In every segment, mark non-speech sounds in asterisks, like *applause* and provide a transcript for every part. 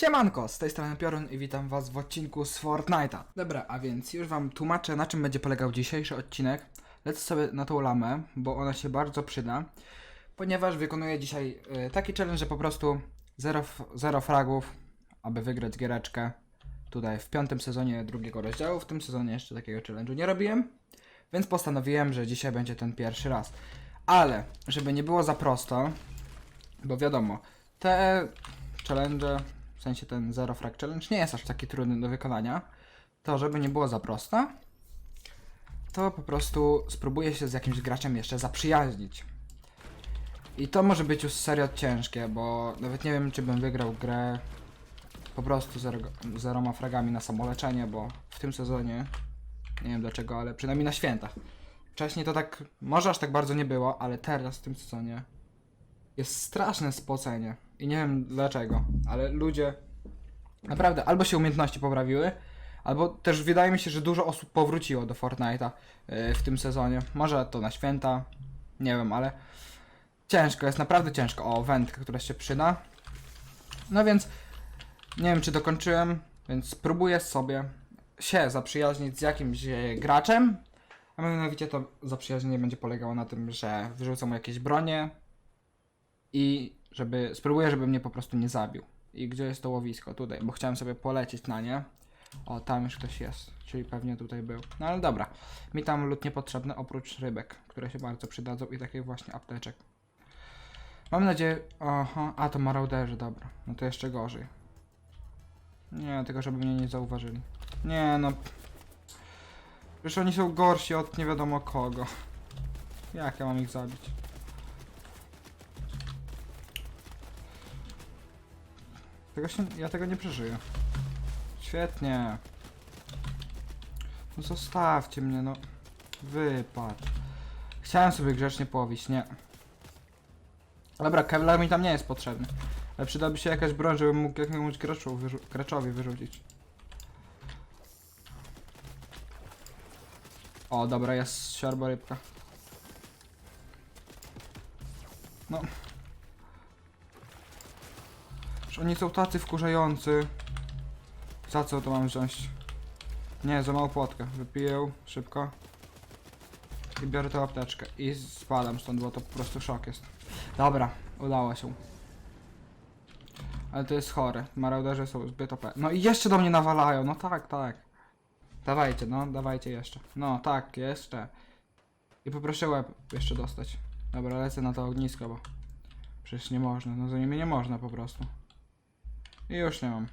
Siemanko, z tej strony Piorun i witam was w odcinku z Fortnite'a. Dobra, a więc już wam tłumaczę na czym będzie polegał dzisiejszy odcinek. Lecę sobie na tą lamę, bo ona się bardzo przyda. Ponieważ wykonuję dzisiaj y, taki challenge, że po prostu zero, zero fragów, aby wygrać giereczkę. Tutaj w piątym sezonie drugiego rozdziału. W tym sezonie jeszcze takiego challenge'u nie robiłem. Więc postanowiłem, że dzisiaj będzie ten pierwszy raz. Ale, żeby nie było za prosto, bo wiadomo, te challenge, w sensie ten Zero Frag Challenge nie jest aż taki trudny do wykonania. To, żeby nie było za prosto, to po prostu spróbuję się z jakimś graczem jeszcze zaprzyjaźnić. I to może być już serio ciężkie, bo nawet nie wiem, czy bym wygrał grę po prostu zero, zeroma fragami na samoleczenie, bo w tym sezonie, nie wiem dlaczego, ale przynajmniej na świętach. Wcześniej to tak, może aż tak bardzo nie było, ale teraz w tym sezonie jest straszne spocenie. I nie wiem dlaczego, ale ludzie naprawdę albo się umiejętności poprawiły, albo też wydaje mi się, że dużo osób powróciło do Fortnite'a yy, w tym sezonie. Może to na święta, nie wiem, ale ciężko, jest naprawdę ciężko. O, wędka, która się przyda. No więc nie wiem, czy dokończyłem, więc spróbuję sobie się zaprzyjaźnić z jakimś e, graczem. A mianowicie to zaprzyjaźnienie będzie polegało na tym, że wyrzucę mu jakieś bronie, i żeby spróbuję, żeby mnie po prostu nie zabił. I gdzie jest to łowisko? Tutaj, bo chciałem sobie polecieć na nie. O, tam już ktoś jest, czyli pewnie tutaj był. No ale dobra, mi tam lód niepotrzebny oprócz rybek, które się bardzo przydadzą i takich właśnie apteczek. Mam nadzieję... Aha, a to marauderzy, dobra. No to jeszcze gorzej. Nie, tylko żeby mnie nie zauważyli. Nie no... Przecież oni są gorsi od nie wiadomo kogo. Jak ja mam ich zabić? Tego się, ja tego nie przeżyję. Świetnie. No zostawcie mnie, no. Wypad. Chciałem sobie grzecznie połowić, nie. Dobra, Kevlar mi tam nie jest potrzebny. Ale przydałaby się jakaś broń, żebym mógł jakiemuś graczu wyrzu graczowi wyrzucić. O, dobra, jest siorba rybka. No, oni są tacy wkurzający. Za co to mam wziąć? Nie, za małą płotkę. Wypiję szybko. I biorę tę apteczkę. I spadam stąd, bo to po prostu szok jest. Dobra, udało się. Ale to jest chore. Marauderzy są zbyt OP. No i jeszcze do mnie nawalają. No tak, tak. Dawajcie, no, dawajcie jeszcze. No, tak, jeszcze. I poproszę łeb jeszcze dostać. Dobra, lecę na to ognisko, bo... Przecież nie można. No za nimi nie można po prostu. I już nie mam.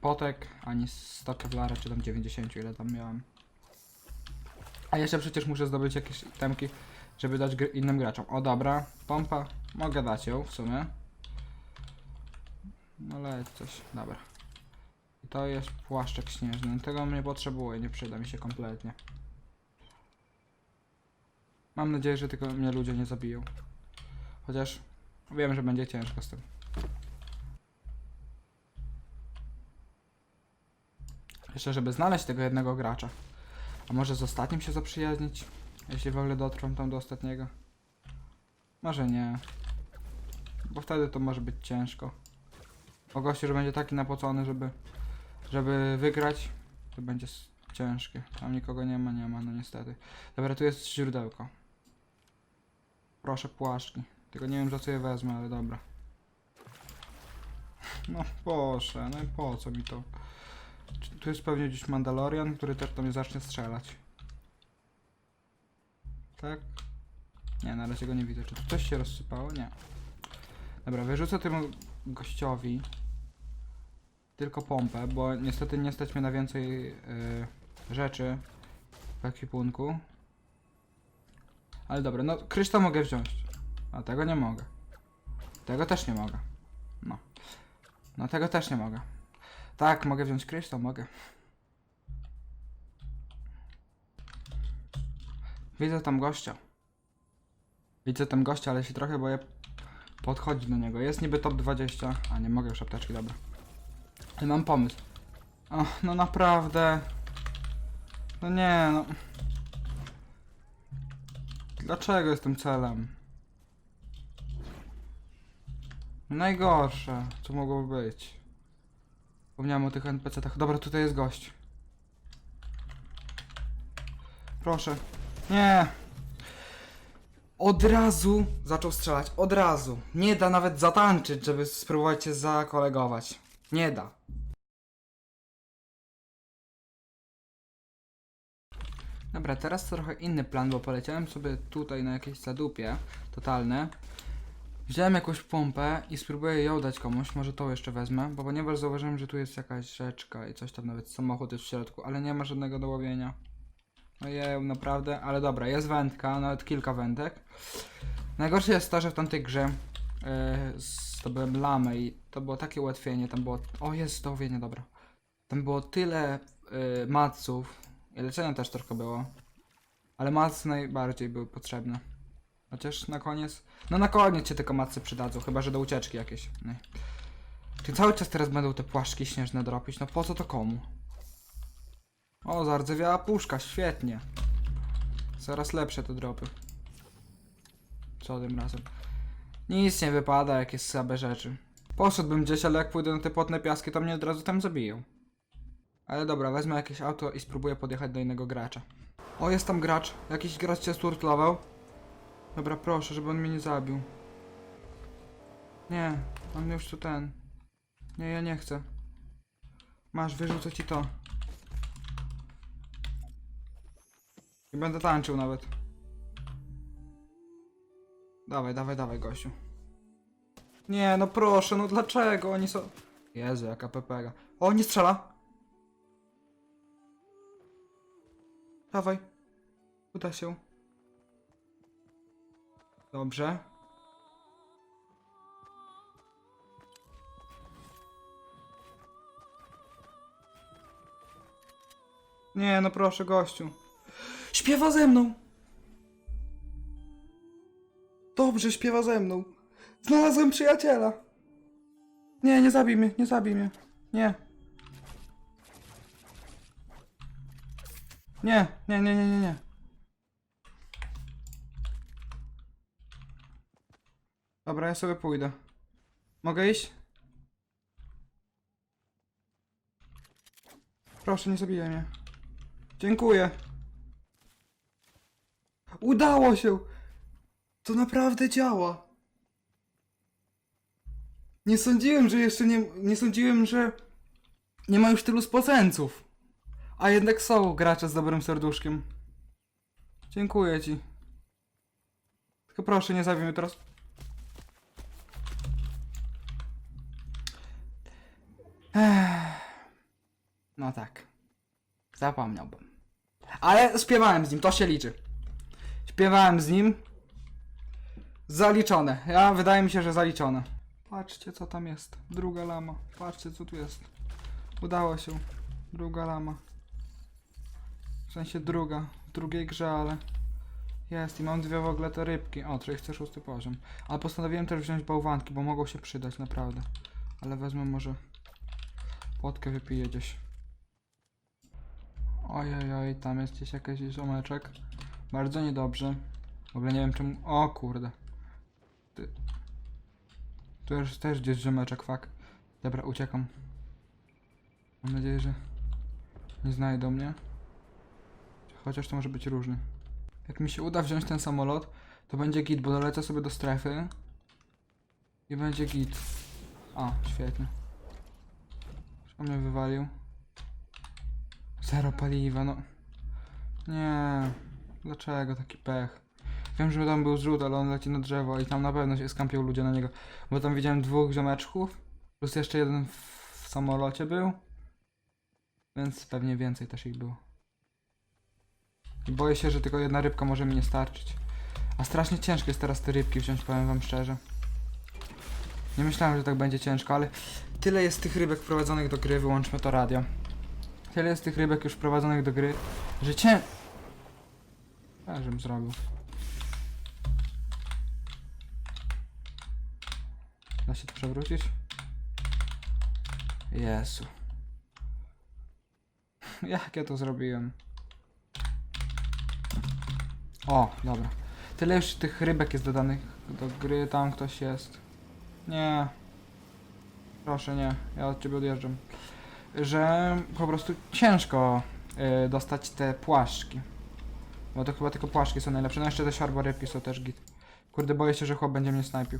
Potek, ani 100 kevlara, czy tam 90, ile tam miałem. A jeszcze przecież muszę zdobyć jakieś temki, żeby dać gr innym graczom. O dobra, pompa, mogę dać ją w sumie. No leć coś, dobra. I to jest płaszczek śnieżny, tego nie potrzebuję, nie przyda mi się kompletnie. Mam nadzieję, że tylko mnie ludzie nie zabiją. Chociaż wiem, że będzie ciężko z tym. Jeszcze, żeby znaleźć tego jednego gracza. A może z ostatnim się zaprzyjaźnić? Jeśli w ogóle dotrwam tam do ostatniego. Może nie. Bo wtedy to może być ciężko. O gościu, że będzie taki napocony, żeby... Żeby wygrać, to będzie ciężkie. Tam nikogo nie ma, nie ma, no niestety. Dobra, tu jest źródełko. Proszę płaszczki. Tylko nie wiem za co je wezmę, ale dobra. *laughs* No proszę, no i po co mi to? Tu jest pewnie gdzieś Mandalorian, który też do mnie zacznie strzelać. Tak? Nie, na razie go nie widzę. Czy tu coś się rozsypało? Nie. Dobra, wyrzucę temu gościowi tylko pompę, bo niestety nie stać mnie na więcej yy, rzeczy w ekwipunku. Ale dobra, no kryształ mogę wziąć. A tego nie mogę. Tego też nie mogę. No. No tego też nie mogę. Tak, mogę wziąć kryształ, mogę. Widzę tam gościa. Widzę tam gościa, ale się trochę boję podchodzić do niego. Jest niby top 20, a nie mogę już apteczki, dobra. Ale mam pomysł. O, no naprawdę. No nie, no. Dlaczego jestem celem? Najgorsze, co mogłoby być. Wspomniałem o tych NPC-tach. Dobra, tutaj jest gość. Proszę. Nie. Od razu zaczął strzelać. Od razu. Nie da nawet zatańczyć, żeby spróbować cię zakolegować. Nie da. Dobra, teraz trochę inny plan, bo poleciałem sobie tutaj na jakieś zadupie totalne. Wziąłem jakąś pompę i spróbuję ją dać komuś, może to jeszcze wezmę, bo ponieważ zauważyłem, że tu jest jakaś rzeczka i coś tam, nawet samochód jest w środku, ale nie ma żadnego do łowienia. Ojej, naprawdę, ale dobra, jest wędka, nawet kilka wędek. Najgorsze jest to, że w tamtej grze yy, zdobyłem lamę i to było takie ułatwienie, tam było... O, jest do łowienia, dobra. Tam było tyle yy, maców i leczenia też trochę było. Ale macy najbardziej były potrzebne. Chociaż na koniec... No na koniec się tylko macy przydadzą, chyba że do ucieczki jakieś. Nie. Czy cały czas teraz będą te płaszczki śnieżne dropić? No po co to komu? O, zardzewiała puszka, świetnie. Coraz lepsze te dropy. Co tym razem? Nic nie wypada, jak jest słabe rzeczy. Poszedłbym gdzieś, ale jak pójdę na te płotne piaski, to mnie od razu tam zabiją. Ale dobra, wezmę jakieś auto i spróbuję podjechać do innego gracza. O, jest tam gracz. Jakiś gracz cię sturtlował. Dobra, proszę, żeby on mnie nie zabił. Nie, on już tu ten. Nie, ja nie chcę. Masz, wyrzucę ci to. I będę tańczył nawet. Dawaj, dawaj, dawaj, gościu. Nie, no proszę, no dlaczego oni są... Jezu, jaka pepega. O, nie strzela! Dawaj. Uda się. Dobrze. Nie, no proszę, gościu. Śpiewa ze mną! Dobrze, śpiewa ze mną. Znalazłem przyjaciela. Nie, nie zabij mnie, nie zabij mnie. Nie. Nie, nie, nie, nie, nie, nie. Dobra, ja sobie pójdę. Mogę iść? Proszę, nie zabijaj mnie. Dziękuję. Udało się! To naprawdę działa. Nie sądziłem, że jeszcze nie. Nie sądziłem, że. Nie ma już tylu spocenców. A jednak są gracze z dobrym serduszkiem. Dziękuję ci. Tylko proszę, nie zabij mnie teraz. No tak. Zapomniałbym. Ale śpiewałem z nim, to się liczy. Śpiewałem z nim. Zaliczone. Ja wydaje mi się, że zaliczone. Patrzcie co tam jest. Druga lama. Patrzcie co tu jest. Udało się. Druga lama. W sensie druga. W drugiej grze, ale... Jest i mam dwie w ogóle te rybki. O, 36 poziom. Ale postanowiłem też wziąć bałwanki, bo mogą się przydać naprawdę. Ale wezmę może... Potkę wypiję gdzieś. Ojej, oj, tam jest gdzieś jakiś ziomeczek. Bardzo niedobrze. W ogóle nie wiem czemu... O kurde. Ty... Tu też gdzieś ziomeczek, fuck. Dobra, uciekam. Mam nadzieję, że nie znajdą mnie. Chociaż to może być różny. Jak mi się uda wziąć ten samolot, to będzie git, bo dolecę sobie do strefy. I będzie git. A, świetnie. Już mnie wywalił. Zero paliwa, no. Nie. Dlaczego taki pech? Wiem, że tam był zrzut, ale on leci na drzewo i tam na pewno się skampią ludzie na niego. Bo tam widziałem dwóch ziomeczków, plus jeszcze jeden w, w samolocie był. Więc pewnie więcej też ich było. I boję się, że tylko jedna rybka może mi nie starczyć. A strasznie ciężko jest teraz te rybki wziąć, powiem wam szczerze. Nie myślałem, że tak będzie ciężko, ale tyle jest tych rybek wprowadzonych do gry, wyłączmy to radio. Tyle jest tych rybek już wprowadzonych do gry, że cię... Ja żebym zrobił. Da się to przewrócić? Jezu. *laughs* Jak ja to zrobiłem? O, dobra. Tyle już tych rybek jest dodanych do gry, tam ktoś jest. Nie. Proszę, nie. Ja od ciebie odjeżdżam. że po prostu ciężko y, dostać te płaszczki. Bo to chyba tylko płaszczki są najlepsze. No jeszcze te siarborybki są też git. Kurde, boję się, że chłop będzie mnie snajpił.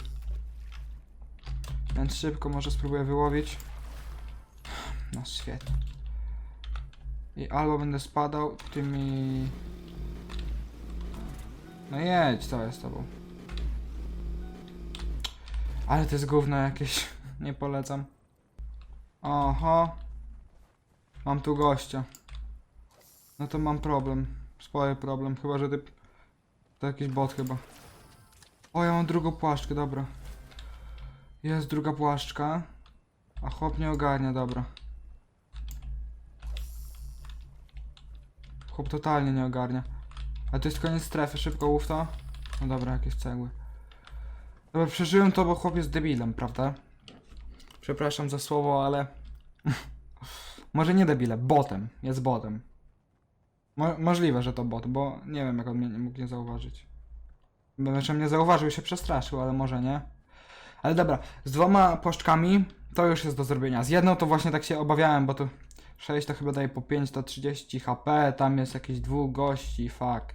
Więc szybko może spróbuję wyłowić. No świetnie. I albo będę spadał tymi... No jedź, co jest z tobą? Ale to jest gówno jakieś. Nie polecam. Oho. Mam tu gościa. No to mam problem. Spory problem. Chyba, że ty... To jakiś bot chyba. O, ja mam drugą płaszczkę, dobra. Jest druga płaszczka. A chłop nie ogarnia, dobra. Chłop totalnie nie ogarnia. A to jest koniec strefy, szybko łów to. No dobra, jakieś cegły. Dobra, przeżyłem to, bo chłop jest debilem, prawda? Przepraszam za słowo, ale... *laughs* Może nie debilem, botem. Jest botem. Mo możliwe, że to bot, bo nie wiem, jak on mnie nie mógł nie zauważyć. Znaczy mnie zauważył się przestraszył, ale może nie. Ale dobra, z dwoma płaszczkami to już jest do zrobienia. Z jedną to właśnie tak się obawiałem, bo to 6 to chyba daje po 5 to 30 HP, tam jest jakieś dwóch gości, fuck.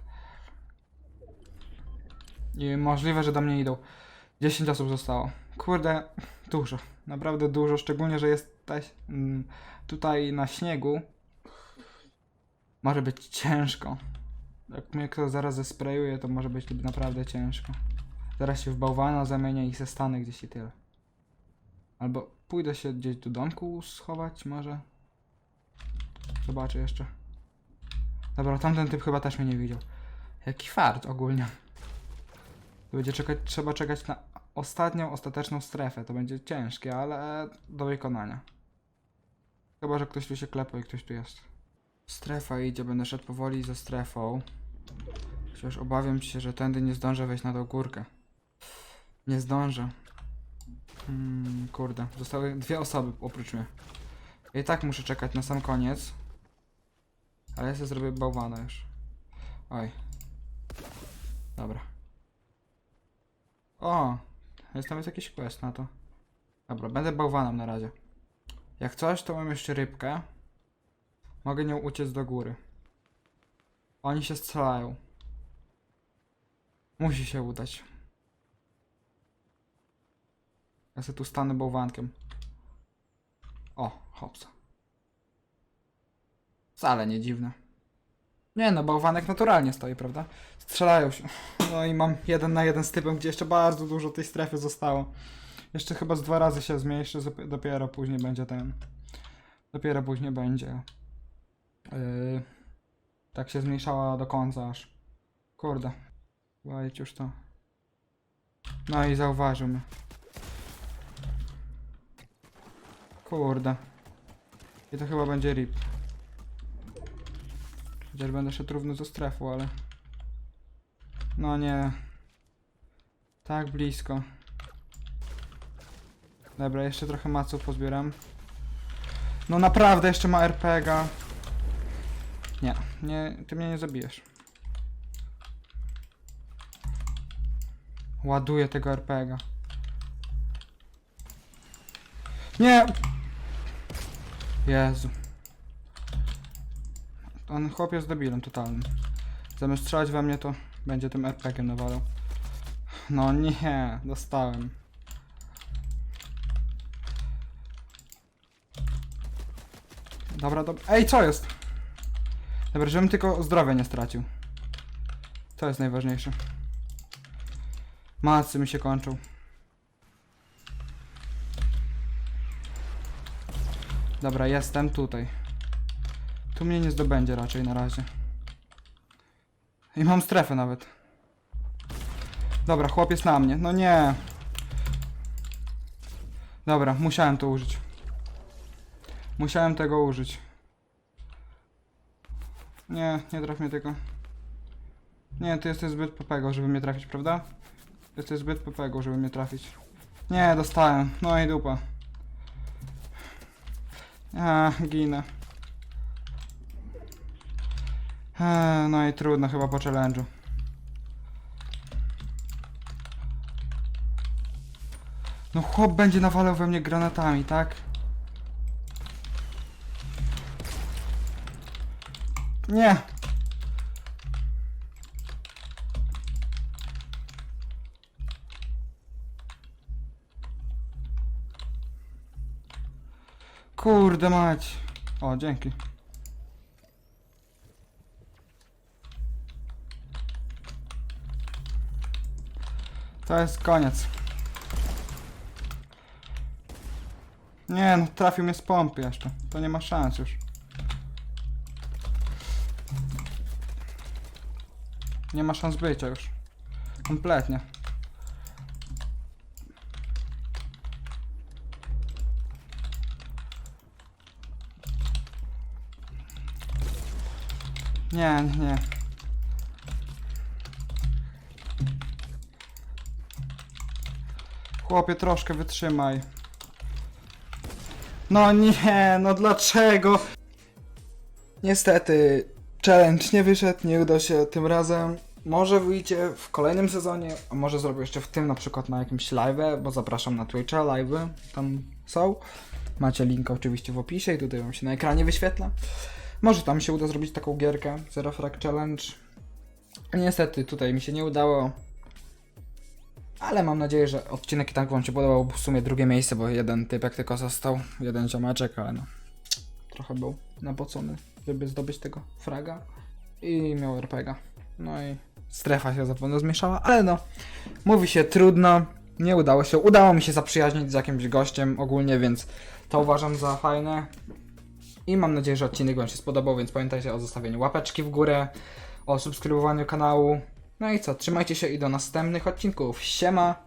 I możliwe, że do mnie idą. 10 osób zostało. Kurde, dużo. Naprawdę dużo, szczególnie, że jest taś- mm, tutaj na śniegu. Może być ciężko. Jak mnie ktoś zaraz zesprayuje, to może być naprawdę ciężko. Zaraz się w bałwana zamienię i se stanę gdzieś i tyle. Albo pójdę się gdzieś do domku schować może. Zobaczę jeszcze. Dobra, tamten typ chyba też mnie nie widział. Jaki fart ogólnie. Będzie czekać, trzeba czekać na ostatnią, ostateczną strefę. To będzie ciężkie, ale do wykonania. Chyba, że ktoś tu się klepał i ktoś tu jest. Strefa idzie, będę szedł powoli ze strefą. Chociaż obawiam się, że tędy nie zdążę wejść na tą górkę. Nie zdążę. Hmm, kurde, zostały dwie osoby oprócz mnie. I tak muszę czekać na sam koniec. Ale ja sobie zrobię bałwana już. Oj. Dobra. O! Jest tam jest jakiś quest na to. Dobra, będę bałwanem na razie. Jak coś, to mam jeszcze rybkę. Mogę nią uciec do góry. Oni się strzelają. Musi się udać. Ja sobie tu stanę bałwankiem. O, hopsa. Wcale nie dziwne. Nie no, bałwanek naturalnie stoi, prawda? Strzelają się. No i mam jeden na jeden z typem, gdzie jeszcze bardzo dużo tej strefy zostało. Jeszcze chyba z dwa razy się zmniejszy, dopiero później będzie ten. Dopiero później będzie. Yy, tak się zmniejszała do końca aż. Kurde. Walić już to. No i zauważył mnie. Kurde. I to chyba będzie rip. Chociaż będę szedł równo ze strefą, ale... No nie. Tak blisko. Dobra, jeszcze trochę maców pozbieram. No naprawdę, jeszcze ma RPGa. Nie, nie, ty mnie nie zabijesz. Ładuję tego RPGa. Nie! Jezu. On chłop jest debilem totalnym. Zamiast strzelać we mnie, to będzie tym RPG-iem nawalał. No nie, dostałem. Dobra, dobra. Ej, co jest? Dobra, żebym tylko zdrowia nie stracił. To jest najważniejsze. Macy mi się kończą. Dobra, jestem tutaj. Tu mnie nie zdobędzie raczej na razie. I mam strefę nawet. Dobra, chłop jest na mnie. No nie. Dobra, musiałem to użyć. Musiałem tego użyć. Nie, nie traf mnie tego. Nie, ty jesteś zbyt popego, żeby mnie trafić, prawda? Jesteś zbyt popego, żeby mnie trafić. Nie, dostałem. No i dupa. A, ginę. Eee, no i trudno chyba po challenge'u. No chłop będzie nawalał we mnie granatami, tak? Nie. Kurde mać. O, dzięki. To jest koniec. Nie no, trafił mnie z pompy jeszcze. To nie ma szans już. Nie ma szans bycia już. Kompletnie. Nie, nie, Chłopie, troszkę wytrzymaj. No nie, no dlaczego? Niestety, challenge nie wyszedł, nie udał się tym razem. Może wyjdzie w kolejnym sezonie, a może zrobię jeszcze w tym na przykład na jakimś live, bo zapraszam na Twitcha, live tam są. Macie link oczywiście w opisie i tutaj wam się na ekranie wyświetla. Może tam się uda zrobić taką gierkę, Zero Frag Challenge. Niestety tutaj mi się nie udało. Ale mam nadzieję, że odcinek i tak wam się podobał, w sumie drugie miejsce, bo jeden typek tylko został, jeden ziomeczek, ale no. Trochę był napocony, żeby zdobyć tego fraga. I miał RPGa. No i strefa się zapewne zmieszała, ale no. Mówi się trudno, nie udało się. Udało mi się zaprzyjaźnić z jakimś gościem ogólnie, więc to uważam za fajne. I mam nadzieję, że odcinek Wam się spodobał, więc pamiętajcie o zostawieniu łapeczki w górę, o subskrybowaniu kanału. No i co, trzymajcie się i do następnych odcinków. Siema!